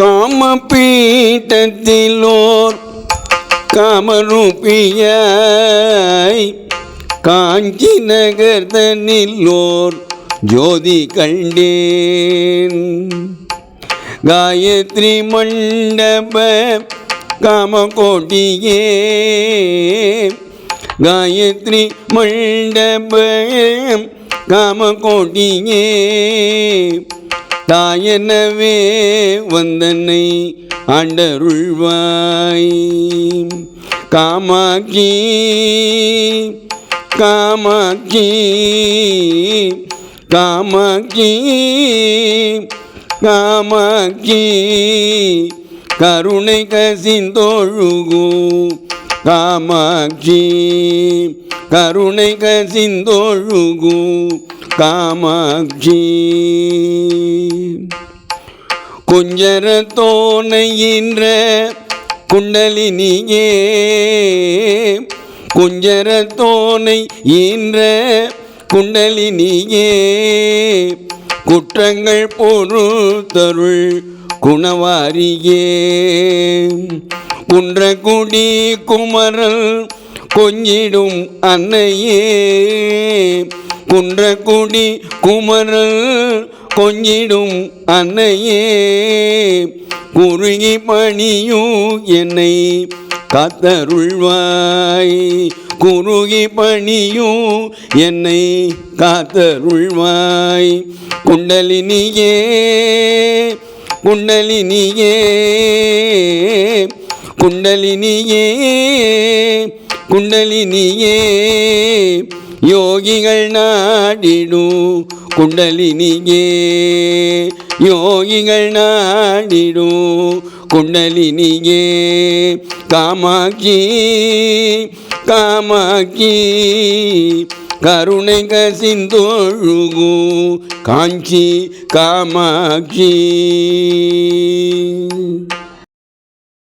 காம பீட்டத்திலோர் காமரூபியாய் காஞ்சி நகர் நகர்தனிலோர் ஜோதி கண்டேன். காயத்ரி மண்டப காமகோட்டியே. காயத்ரி மண்டப காமகோட்டியே. தாயனவே வந்தனை ஆண்டருள்வாய். காமாக்கி காமாக்கி காமாக்கி காமாக்கி கருணை கசிந்தொழுகு காமாட்சி. கருணை கசிந்தொழுகு காமாட்சி. குஞ்சர தோணையின்ற குண்டலினியே. குஞ்சர குஞ்சரத்தோனை ஈன்ற குண்டலினியே. குற்றங்கள் பொறுத்தருள் குணவாரியே. குன்றக்குடி குமரல் கொஞ்சிடும் அன்னையே. குன்றக்குடி குமரல் கொஞ்சிடும் அன்னையே. குறுகி பணியும் என்னை காத்தருள்வாய். குறுகி பணியும் என்னை காத்தருள்வாய். குண்டலினியே குண்டலினியே குண்டலினியே. குண்டலினியே யோகிகள் நாடிடும் குண்டலினியே யோகிகள் நாடிடும் குண்டலினியே காமாக்கி காமாக்கி கருணை கசிந்தொழுகு. காஞ்சி காமாட்சி.